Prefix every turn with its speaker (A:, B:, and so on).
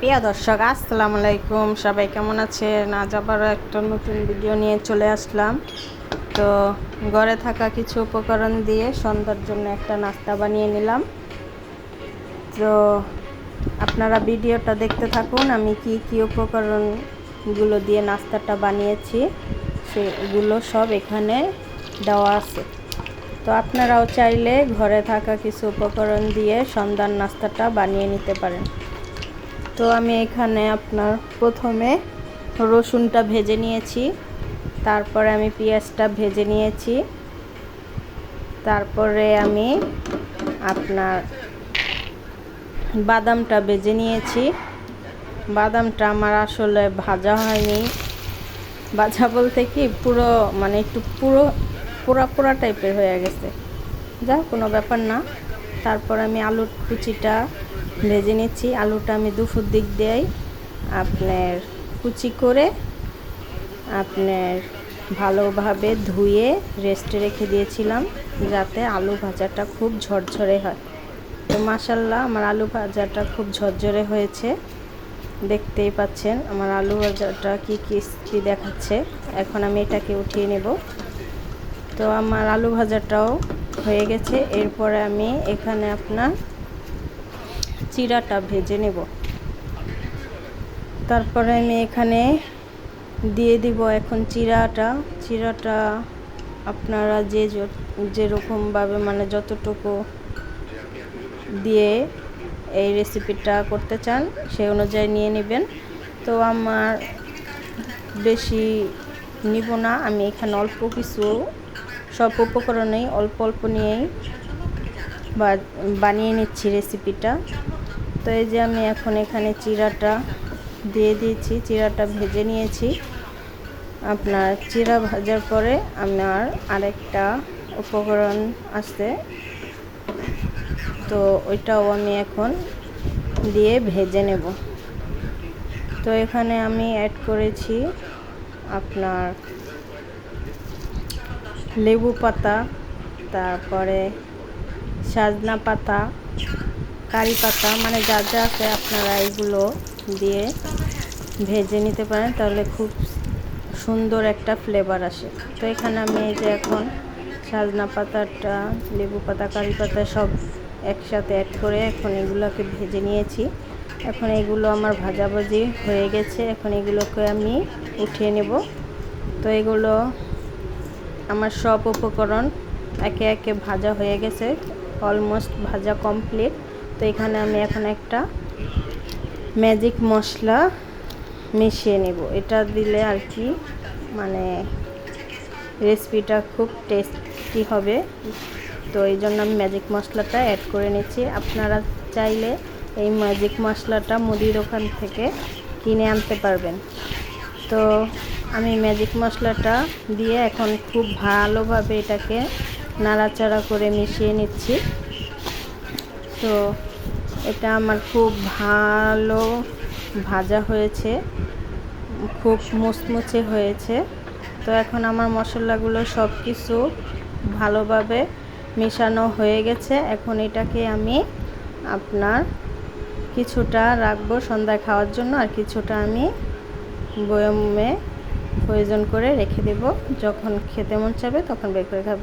A: প্রিয় দর্শক, আসসালামু আলাইকুম। সবাই কেমন আছেন? আজ আবার একটা নতুন ভিডিও নিয়ে চলে আসলাম। তো ঘরে থাকা কিছু উপকরণ দিয়ে সন্ধ্যার জন্য একটা নাস্তা বানিয়ে নিলাম। তো আপনারা ভিডিওটা দেখতে থাকুন, আমি কি কি উপকরণগুলো দিয়ে নাস্তাটা বানিয়েছি, সেগুলো সব এখানে দেওয়া আছে। তো আপনারাও চাইলে ঘরে থাকা কিছু উপকরণ দিয়ে সন্ধ্যার নাস্তাটা বানিয়ে নিতে পারেন। তো আমি এখানে আপনার প্রথমে রসুনটা ভেজে নিয়েছি, তারপরে আমি পেঁয়াজটা ভেজে নিয়েছি, তারপরে আমি আপনার বাদামটা ভেজে নিয়েছি। বাদামটা আমার আসলে ভাজা হয়নি। ভাজা বলতে কি পুরো মানে একটু পুরো পোড়া পোড়া টাইপের হয়ে গেছে। যা কোনো ব্যাপার না। তারপর আমি আলুর কুচিটা ভেজে নিচ্ছি। আলুটা আমি দুপুর দিক দিয়েই আপনার কুচি করে আপনার ভালোভাবে ধুয়ে রেস্টে রেখে দিয়েছিলাম যাতে আলু ভাজাটা খুব ঝরঝরে হয়। তো মাসাল্লাহ আমার আলু ভাজাটা খুব ঝরঝরে হয়েছে। দেখতেই পাচ্ছেন আমার আলু ভাজাটা কি কি দেখাচ্ছে। এখন আমি এটাকে উঠিয়ে নেব। তো আমার আলু ভাজাটাও হয়ে গেছে। এরপরে আমি এখানে আপনার চিরাটা ভেজে নেব। তারপরে আমি এখানে দিয়ে দিব এখন চিরাটা। চিরাটা আপনারা যে যেরকমভাবে মানে যতটুকু দিয়ে এই রেসিপিটা করতে চান সেই অনুযায়ী নিয়ে নেবেন। তো আমার বেশি নিব না, আমি এখানে অল্প কিছু সব উপকরণেই অল্প অল্প নিয়েই বানিয়ে নিচ্ছি রেসিপিটা তো এই যে আমি এখন এখানে চিরাটা দিয়ে দিয়েছি, চিরাটা ভেজে নিয়েছি। আপনার চিরা ভাজার পরে আমার আরেকটা উপকরণ আছে। তো ওইটাও আমি এখন দিয়ে ভেজে নেব। তো এখানে আমি অ্যাড করেছি আপনার লেবু পাতা, তারপরে সাজনা পাতা, কারি পাতা মানে যা যা আছে আপনারা এইগুলো দিয়ে ভেজে নিতে পারেন, তাহলে খুব সুন্দর একটা ফ্লেভার আসে। তো এখানে আমি এই যে এখন সাজনা পাতাটা, লেবু পাতা, কারি পাতা সব একসাথে অ্যাড করে এখন এগুলোকে ভেজে নিয়েছি। এখন এগুলো আমার ভাজাভাজি হয়ে গেছে, এখন এগুলোকে আমি উঠিয়ে নেব। তো এগুলো আমার সব উপকরণ একে একে ভাজা হয়ে গেছে। অলমোস্ট ভাজা কমপ্লিট। তো এখানে আমি এখন একটা ম্যাজিক মশলা মিশিয়ে নেব। এটা দিলে আর কি মানে রেসিপিটা খুব টেস্টি হবে। তো এই জন্য আমি ম্যাজিক মশলাটা অ্যাড করে নিচ্ছি। আপনারা চাইলে এই ম্যাজিক মশলাটা মুদির দোকান থেকে কিনে আনতে পারবেন। তো আমি ম্যাজিক মশলাটা দিয়ে এখন খুব ভালোভাবে এটাকে নাড়াচাড়া করে মিশিয়ে নিচ্ছি। তো এটা আমার খুব ভালো ভাজা হয়েছে, খুব মুচমুচে হয়েছে। তো এখন আমার মশলাগুলো সব কিছু ভালোভাবে মেশানো হয়ে গেছে। এখন এটাকে আমি আপনার কিছুটা রাখব সন্ধ্যায় খাওয়ার জন্য, আর কিছুটা আমি বয়মে প্রয়োজন করে রেখে দেব। যখন খেতে মন চাবে তখন বের করে খাব।